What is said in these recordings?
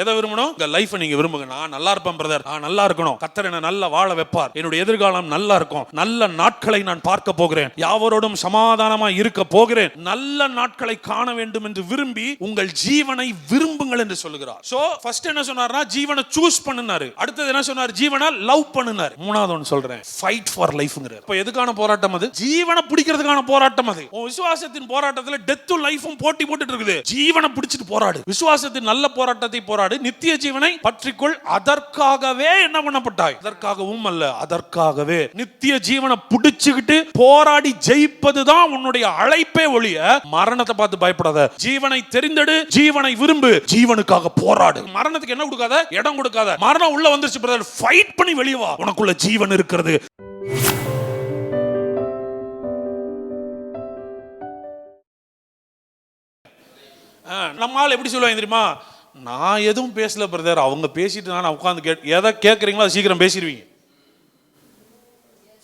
எதை விரும்பணும்? உங்க லைஃப் நீங்க விரும்புங்க. நான் நல்லா இருப்பேன் பிரதர் நான் நல்லா இருக்கணும். கத்தர் என்ன நல்லா வாழ வைப்பார். என்னுடைய எதிர்காலம் நல்லா இருக்கும். நல்ல நாட்களை நான் பார்க்க போகிறேன். யாவரோடும் சமாதானமா இருக்க போகிறேன். நல்ல நாட்களை காண வேண்டும் என்று விரும்பி உங்கள் ஜீவனை விரும்புங்கள் என்று சொல்லுகிறார். சோ ஃபர்ஸ்ட் என்ன சொன்னார்னா ஜீவனை சூஸ் பண்ணுனாரு. அடுத்தது என்ன சொன்னார்? ஜீவனை லவ் பண்ணுனாரு. மூணாவது ஒன்று சொல்றேன். ஃபைட் ஃபார் லைஃப்ங்கிறார் இப்போ எதுக்கான போராட்டம் அது? ஜீவனை பிடிக்கிறதுக்கான போராட்டம் அது. உன் விசுவாசத்தின் போராட்டத்தில் டெத்தும் லைஃபும் போட்டி போட்டுட்டு இருக்குது. ஜீவனை பிடிச்சிட்டு போராடு. விசுவாசத்தின் நல்ல போராட்டத்தை போராடு. நித்திய ஜீவனை பற்றிக்கொள். அதற்காகவே என்ன பண்ணப்பட்டாய்? அதற்காகவும் அல்ல அதற்காகவே. நித்திய ஜீவனை பிடிச்சுக்கிட்டு போராடி ஜெயிப்பதுதான் உன்னுடைய அழைப்பே ஒழிய மரணத்தை பார்த்து பயப்படாத. ஜீவனை தெரிந்தெடு ஜீவனை விரும்பு. ஜீவனுக்காக போராடு. மரணத்துக்கு என்ன கொடுக்காத? இடம் கொடுக்காத. மரணம் உள்ள வந்துருச்சு பிரதர் ஃபைட் பண்ணி வெளியே வா. உனக்குள்ள ஜீவன் இருக்கிறது. ஆ, நம்ம ஆள் எப்படி சொல்லுவாங்க தெரியுமா? நான் எதுவும் பேசல பிரதர் அவங்க பேசிட்டு நான் உட்காந்து கே எதை கேட்குறீங்களோ அதை சீக்கிரம் பேசிடுவீங்க.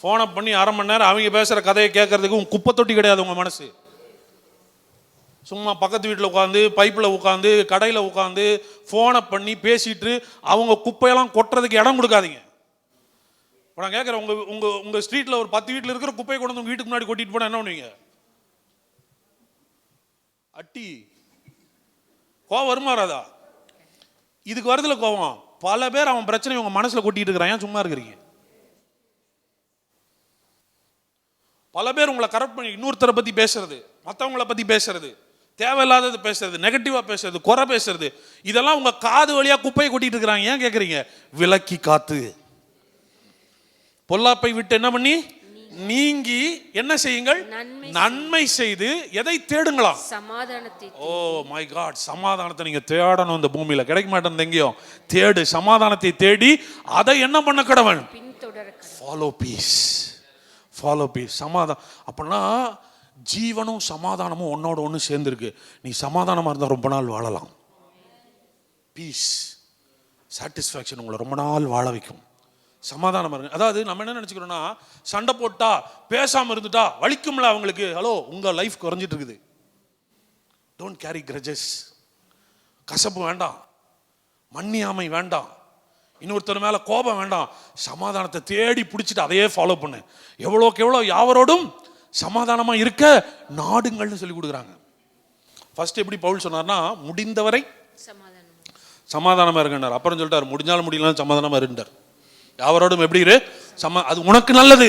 ஃபோனை பண்ணி அரை மணி நேரம் அவங்க பேசுகிற கதையை கேட்கறதுக்கு உங்க குப்பை தொட்டி கிடையாது உங்கள் மனசு. சும்மா பக்கத்து வீட்டில் உட்காந்து பைப்பில் உட்காந்து கடையில் உட்காந்து ஃபோனை பண்ணி பேசிட்டு அவங்க குப்பையெல்லாம் கொட்டுறதுக்கு இடம் கொடுக்காதீங்க. இப்போ நான் கேட்குறேன் உங்கள் உங்கள் உங்கள் ஸ்ட்ரீட்டில் ஒரு பத்து வீட்டில் இருக்கிற குப்பையை கொண்டு வந்து உங்கள் வீட்டுக்கு முன்னாடி கொட்டிட்டு போனால் என்ன பண்ணுவீங்க? அட்டி. கோவம் வருமா ராதா இதுக்கு வரதுல கோவம் பல பேர் அவன் பிரச்சனை உங்க மனசுல கொட்டிட்டு இருக்கிறான். ஏன் சும்மா இருக்கிறீங்க? பல பேர் உங்களை கரெக்ட் பண்ணி இன்னொருத்தரை பத்தி பேசுறது மற்றவங்கள பத்தி பேசுறது தேவையில்லாதது பேசுறது நெகட்டிவா பேசுறது குறை பேசுறது இதெல்லாம் உங்க காது வழியா குப்பையை கொட்டிட்டு இருக்கிறாங்க. ஏன் கேக்குறீங்க? விலக்கி காத்து. பொல்லாப்பை விட்டு என்ன பண்ணி? நீங்கி என்ன செய்யுங்கள்? நன்மை செய்து எதை தேடுங்களாம்? சமாதானத்தை ஓ மை காட் சமாதானத்தை நீங்க தேடணும் இந்த பூமியில. கிடைக்க மாட்டேன் எங்கேயும் தேடு சமாதானத்தை தேடி அதை என்ன பண்ண கடவன். ஃபாலோ பீஸ் ஃபாலோ பீஸ் சமாதானம் அப்படின்னா ஜீவனும் சமாதானமும் ஒன்னோட ஒன்று சேர்ந்துருக்கு. நீ சமாதானமாக இருந்தால் ரொம்ப நாள் வாழலாம். பீஸ் சாட்டிஸ்ஃபேக்ஷன் உங்களை ரொம்ப நாள் வாழ வைக்கும். சமாதானம் இருங்க. அதாவது நம்ம என்ன நினச்சிக்கிறோன்னா சண்டை போட்டா பேசாமல் இருந்துட்டா வலிக்கும்ல அவங்களுக்கு. ஹலோ உங்கள் லைஃப் குறைஞ்சிட்டு இருக்குது. டோன்ட் கேரி கிரஜஸ் கசப்பு வேண்டாம். மன்னியாமை வேண்டாம். இன்னொருத்தர் மேல கோபம் வேண்டாம். சமாதானத்தை தேடி பிடிச்சிட்டு அதையே ஃபாலோ பண்ணு. எவ்வளோக்கு எவ்வளோ யாவரோடும் சமாதானமா இருக்க நாடுங்கள்னு சொல்லி கொடுக்குறாங்க. ஃபர்ஸ்ட் எப்படி பவுல் சொன்னார்னா முடிந்தவரை சமாதானம். சமாதானமா இருங்கன்னார். அப்புறம் சொல்லிட்டார் முடிஞ்சாலும் முடியலாம் சமாதானமா இருந்தார் யாவரோடும் எப்படி இரு? சமா அது உனக்கு நல்லது.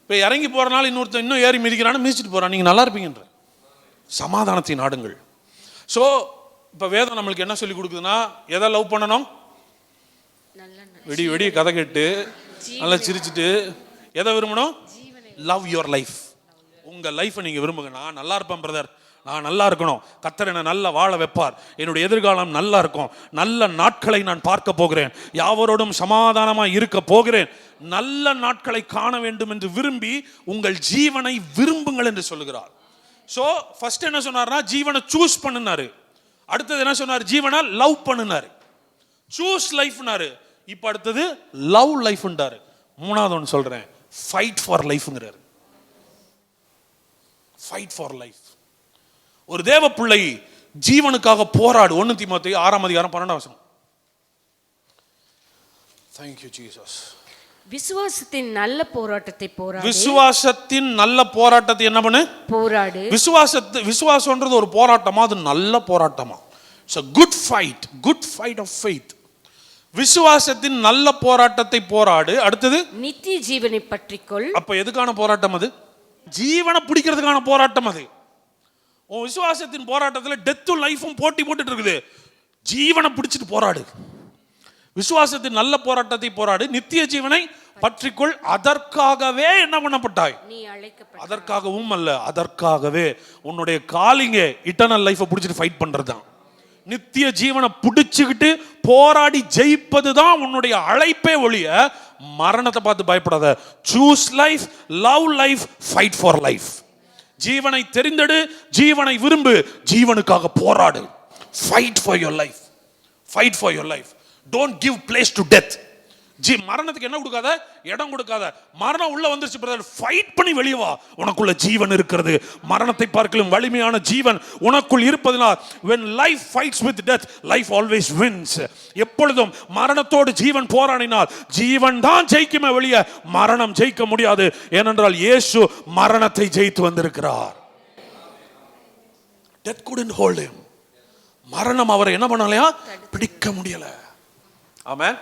இப்போ இறங்கி போறனால இன்னொருத்தன் இன்னும் ஏறி மிதிக்கிறான்னு மிதிச்சிட்டு போறான். நீங்க நல்லா இருப்பீங்கன்ற. சமாதானத்தை நாடுங்கள். ஸோ இப்போ வேதம் நம்மளுக்கு என்ன சொல்லி கொடுக்குதுன்னா எதை லவ் பண்ணணும்? வெடி வெடி கதை கேட்டு நல்லா சிரிச்சிட்டு எதை விரும்பணும்? லவ் யுவர் லைஃப் உங்க லைஃப்பை நீங்க விரும்புங்க நான் நல்லா இருப்பேன் பிரதர் நான் நல்லா இருக்கணும். கத்தர் என்ன நல்லா வாழ வைப்பார். என்னுடைய எதிர்காலம் நல்லா இருக்கும். நல்ல நாட்களை நான் பார்க்க போகிறேன். யாவரோடும் சமாதானமாக இருக்க போகிறேன். நல்ல நாட்களை காண வேண்டும் என்று விரும்பி உங்கள் ஜீவனை விரும்புங்கள் என்று சொல்லுகிறார். ஸோ ஃபர்ஸ்ட் என்ன சொன்னார்னா ஜீவனை சூஸ் பண்ணுனாரு. அடுத்தது என்ன சொன்னார்? ஜீவனை லவ் பண்ணுனாரு. சூஸ் லைஃப்னாரு இப்போ அடுத்தது லவ் லைஃப்ன்றாரு மூணாவது ஒன்று சொல்கிறேன் ஃபைட் ஃபார் லைஃப்ங்கிறாரு ஃபைட் ஃபார் லைஃப் ஒரு தேவ பிள்ளை ஜீவனுக்காக போராடு. ஒன்று தீமோத்தி ஆறாம் அதிகாரம் பன்னெண்டாம் வசனம். தேங்க்யூ ஜீசஸ் விசுவாசத்தின் நல்ல போராட்டத்தை போராடு. விசுவாசத்தின் நல்ல போராட்டத்தை என்ன பண்ணு? போராடு. விசுவாசத்து விசுவாசம்ன்றது ஒரு போராட்டமா? அது நல்ல போராட்டமா? It's a good fight good fight of faith விசுவாசத்தின் நல்ல போராட்டத்தை போராடு. அடுத்தது? நித்திய ஜீவனை பற்றிக்கொள். அப்ப எதுக்கான போராட்டம் அது? ஜீவனை பிடிக்கிறதுக்கான போராட்டம் அது. உன் விசுவாசத்தின் போராட்டத்தில் டெத்தும் லைஃபும் போட்டி போட்டுட்டு இருக்குது. ஜீவனை பிடிச்சிட்டு போராடு. விசுவாசத்தின் நல்ல போராட்டத்தை போராடு. நித்திய ஜீவனை பற்றிக்கொள். அதற்காகவே என்ன பண்ணப்பட்டாய்? அதற்காகவும் அல்ல அதற்காகவே. உன்னுடைய காலிங்க இட்டர்னல் லைஃப்பை பிடிச்சிட்டு ஃபைட் பண்றது தான் நித்திய ஜீவனை பிடிச்சுக்கிட்டு போராடி ஜெயிப்பது தான் உன்னுடைய அழைப்பே ஒழிய மரணத்தை பார்த்து பயப்படாத. Choose life love life fight for life ஜீவனை தெரிந்தெடு ஜீவனை விரும்பு ஜீவனுக்காக போராடு. Fight for your life fight for your life don't give place to death G மரணத்துக்கு என்ன கொடுக்காத? இடம் கொடுக்காத. மரணம் உள்ள வந்துருச்சு பிரதர் ஃபைட் பண்ணி வெளியே வா. உனக்குள்ள ஜீவன் இருக்கிறது. மரணத்தை பார்க்கலும் வலிமையான ஜீவன் உனக்குள் இருப்பதனால் when life fights with death life always wins. எப்பொழுதும் மரணத்தோடு ஜீவன் போராடினால் ஜீவன் தான் ஜெயிக்குமே வெளியே மரணம் ஜெயிக்க முடியாது. ஏனென்றால் இயேசு மரணத்தை ஜெயித்து வந்திருக்கிறார். Death couldn't hold him. மரணம் அவரை என்ன பண்ணலையா? பிடிக்க முடியல. ஆமென்